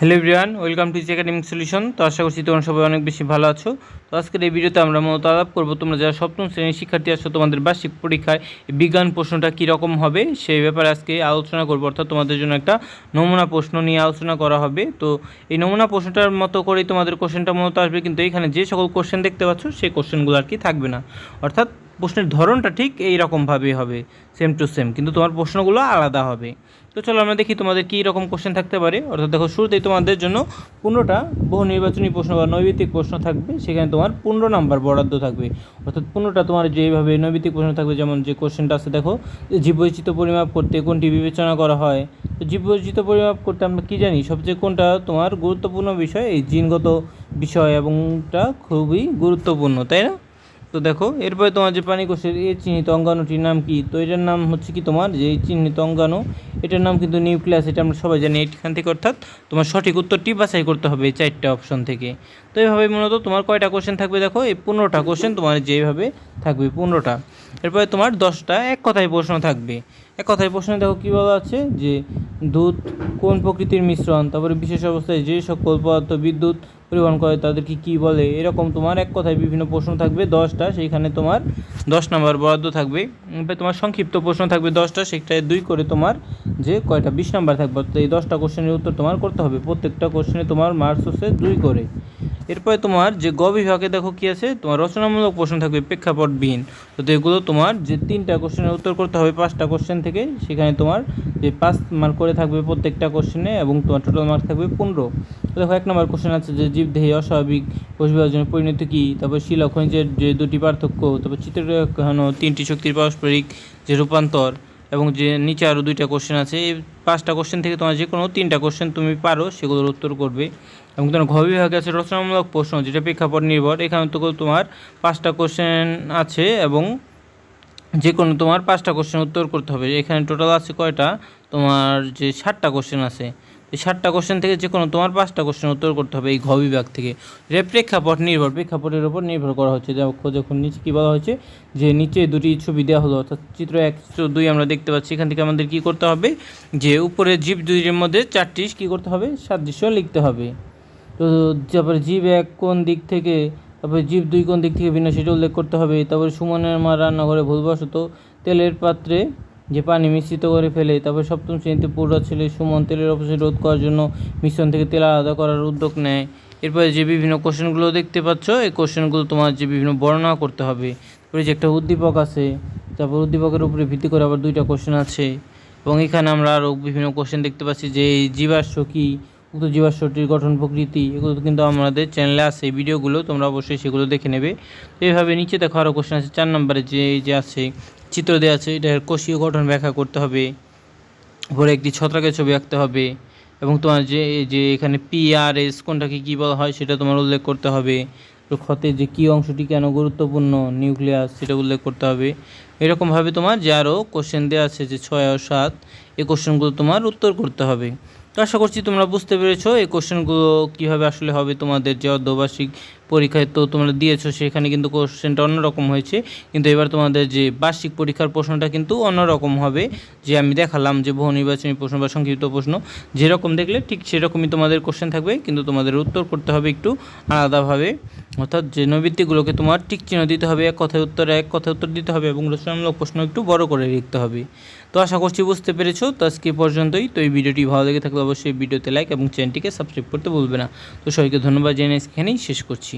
Hello everyone, welcome to academic solution. তো আশা করছি তোমরা সবাই অনেক বেশি ভালো আছো। তো আজকের এই ভিডিওতে আমরা মূলত আলাপ করব, তোমরা যারা সপ্তম শ্রেণির শিক্ষার্থী আছো, তোমাদের বার্ষিক পরীক্ষায় বিজ্ঞান প্রশ্নটা কীরকম হবে, সেই ব্যাপারে আজকে আলোচনা করব। অর্থাৎ তোমাদের জন্য একটা নমুনা প্রশ্ন নিয়ে আলোচনা করা হবে। তো এই নমুনা প্রশ্নটার মতো করেই তোমাদের কোশ্চেনটা মূলত আসবে, কিন্তু এখানে যে সকল কোশ্চেন দেখতে পাচ্ছ, সেই কোশ্চেনগুলো আর কি থাকবে না। অর্থাৎ প্রশ্নের ধরনটা ঠিক এই রকমভাবেই হবে সেম টু সেম কিন্তু তোমার প্রশ্নগুলো আলাদা হবে। তো চলো আমরা দেখি তোমাদের কী রকম কোশ্চেন থাকতে পারে। অর্থাৎ দেখো, শুরুতেই তোমাদের জন্য পনেরোটা বহু নির্বাচনী প্রশ্ন বা নৈবিত্তিক প্রশ্ন থাকবে, সেখানে তোমার পনেরো নাম্বার বরাদ্দ থাকবে। অর্থাৎ পনেরোটা তোমার যেভাবে নৈবিত্তিক প্রশ্ন থাকবে, যেমন যে কোশ্চেনটা আছে, দেখো, যে জীববৈচিত্র্য পরিমাপ করতে কোনটি বিবেচনা করা হয়? তো জীববৈচিত্র পরিমাপ করতে আমরা কী জানি? সবচেয়ে কোনটা তোমার গুরুত্বপূর্ণ বিষয়? এই জিনগত বিষয় এবংটা খুবই গুরুত্বপূর্ণ, তাই না? তো দেখো, এরপরে তোমার যে প্রাণী কোষের এ চিহ্নিত অঙ্গাণুটির নাম কি? তো এটার নাম হচ্ছে কি তোমার? যে এই চিহ্নিত অঙ্গাণু, এটার নাম কিন্তু নিউক্লিয়াস, এটা আমরা সবাই জানি এখান থেকে, অর্থাৎ তোমার সঠিক উত্তরটি বাছাই করতে হবে এই চারটা অপশন থেকে। তো এইভাবে মূলত তোমার কয়টা কোশ্চেন থাকবে দেখো? এই পনেরোটা কোশ্চেন তোমার যেভাবে থাকবে পনেরোটা। এরপরে তোমার দশটা, এক কথায় প্রশ্ন থাকবে। এক কথায় প্রশ্ন দেখো কী বলা আছে? যে দুধ কোন প্রকৃতির মিশ্রণ? তারপরে বিশেষ অবস্থায় যে সকল পদার্থ বিদ্যুৎ পরিবহন করে, তাদেরকে কি বলে? এরকম তোমার এক কথায় বিভিন্ন প্রশ্ন থাকবে, দশটা, সেইখানে তোমার দশ নম্বর বরাদ্দ থাকবে। তোমার সংক্ষিপ্ত প্রশ্ন থাকবে দশটা, সেটায় দুই করে তোমার যে কয়টা? বিশ নাম্বার থাকবে। এই দশটা কোশ্চেনের উত্তর তোমার করতে হবে। প্রত্যেকটা কোশ্চেনে তোমার মার্কস হচ্ছে দুই করে। এরপরে তোমার যে গ বিভাগে দেখো কী আছে, তোমার রচনামূলক প্রশ্ন থাকবে প্রেক্ষাপটবিহীন তো এগুলো তোমার যে তিনটা কোশ্চেনের উত্তর করতে হবে পাঁচটা কোশ্চেন থেকে, সেখানে তোমার যে পাঁচ মার্ক করে থাকবে প্রত্যেকটা কোশ্চেনে এবং তোমার টোটাল মার্ক থাকবে পনেরো। দেখো এক নম্বর কোশ্চেন আছে যে জীবদেহে, অস্বাভাবিক কোষ বিভাজনের পরিণতি কী? তারপর শিলা, খনিজের যে দুটি পার্থক্য, তারপর চিত্ররেখানো তিনটি শক্তির পারস্পরিক যে রূপান্তর এবং যে নিচে আরও দুইটা কোশ্চেন আছে, এই পাঁচটা কোশ্চেন থেকে তোমার যে কোনো তিনটা কোশ্চেন তুমি পারো, সেগুলোর উত্তর করবে। এবং তোমার ঘ বিভাগে আছে রচনামূলক প্রশ্ন যেটা প্রেক্ষাপট নির্ভর। এখানে তো তোমার পাঁচটা কোশ্চেন আছে এবং যে কোনো তোমার পাঁচটা কোশ্চেন উত্তর করতে হবে। এখানে টোটাল আছে কয়টা? তোমার যে ষাটটা কোশ্চেন আছে। এই ষাটটা কোশ্চেন থেকে যে কোনো তোমার পাঁচটা কোশ্চেন উত্তর করতে হবে এই ঘ বিভাগ থেকে। এটা প্রেক্ষাপট নির্ভর, প্রেক্ষাপটের উপর নির্ভর করা হচ্ছে। দেখো যখন নিচে কী বলা হয়েছে? যে নিচে দুটি ছবি দেওয়া হলো, অর্থাৎ চিত্র এক, চিত্র দুই আমরা দেখতে পাচ্ছি। এখান থেকে আমাদের কী করতে হবে? যে উপরে জীব দুইয়ের মধ্যে চারটি কী করতে হবে? সাদৃশ্য লিখতে হবে। তো তারপরে জীব এক কোন দিক থেকে, তারপরে জীব দুই কোন দিক থেকে ভিন্ন সেটা উল্লেখ করতে হবে। তারপরে সুমনের মা রান্নাঘরে ভুলবশত তেলের পাত্রে যে পানি মিশ্রিত করে ফেলে, তারপর সপ্তম শ্রেণীতে পড়ুয়া ছেলে সুমন তেলের অপচয় রোধ করার জন্য মিশ্রণ থেকে তেল আলাদা করার উদ্যোগ নেয়। এরপরে যে বিভিন্ন কোশ্চেনগুলো দেখতে পাচ্ছ, এই কোশ্চেনগুলো তোমার যে বিভিন্ন বর্ণনা করতে হবে। তারপরে যে একটা উদ্দীপক আছে, তারপর উদ্দীপকের উপরে ভিত্তি করে আবার দুইটা কোশ্চেন আছে। এবং এখানে আমরা আরও বিভিন্ন কোশ্চেন দেখতে পাচ্ছি যে এই জীবাশ্ম কী? উক্ত জীবাশ্মটির গঠন, প্রকৃতি, এগুলো কিন্তু আমাদের চ্যানেলে আছে ভিডিওগুলো তোমরা অবশ্যই সেগুলো দেখে নেবে। তো এইভাবে নিচে দেখো আরও কোশ্চেন আছে, চার নম্বরে যে যে আছে, চিত্র দেওয়া আছে এটার কোষীয় গঠন ব্যাখ্যা করতে হবে। উপরে একটি ছত্রাকের ছবি আঁকতে হবে এবং তোমার যে যে এখানে পি আর এস কোনটাকে কী বলা হয় সেটা তোমার উল্লেখ করতে হবে। ক্ষতের যে কী অংশটি কেন গুরুত্বপূর্ণ, নিউক্লিয়াস সেটা উল্লেখ করতে হবে। এরকমভাবে তোমার যে আরও কোশ্চেন দেওয়া আছে যে ছয় ও সাত, এই কোশ্চেনগুলো তোমার উত্তর করতে হবে। তো আশা করছি তোমরা বুঝতে পেরেছ এই কোশ্চেনগুলো কীভাবে আসলে হবে তোমাদের যে অর্ধবার্ষিক পরীক্ষায় তো তোমরা দিয়েছ, সেখানে কিন্তু কোশ্চেনটা অন্যরকম হয়েছে। কিন্তু এবার তোমাদের যে বার্ষিক পরীক্ষার প্রশ্নটা কিন্তু অন্যরকম হবে, যে আমি দেখালাম যে বহু নির্বাচনী প্রশ্ন বা সংক্ষিপ্ত প্রশ্ন, যেরকম দেখলে ঠিক সেরকমই তোমাদের কোশ্চেন থাকবে, কিন্তু তোমাদের উত্তর করতে হবে একটু আলাদাভাবে। অর্থাৎ যে নৈবিত্তিকগুলোকে তোমার টিক চিহ্ন দিতে হবে, এক কথায় উত্তরে, এক কথায় উত্তর দিতে হবে এবং রচনামূলক প্রশ্ন একটু বড় করে লিখতে হবে। তো আশা করছি বুঝতে পেরেছ, তো আজকে পর্যন্তই। তো এই ভিডিওটি ভালো লেগে থাকলে অবশ্যই ভিডিওতে লাইক এবং চ্যানেলটিকে সাবস্ক্রাইব করতে ভুলবে না। তো সবাইকে ধন্যবাদ জেনে এখানেই শেষ করছি।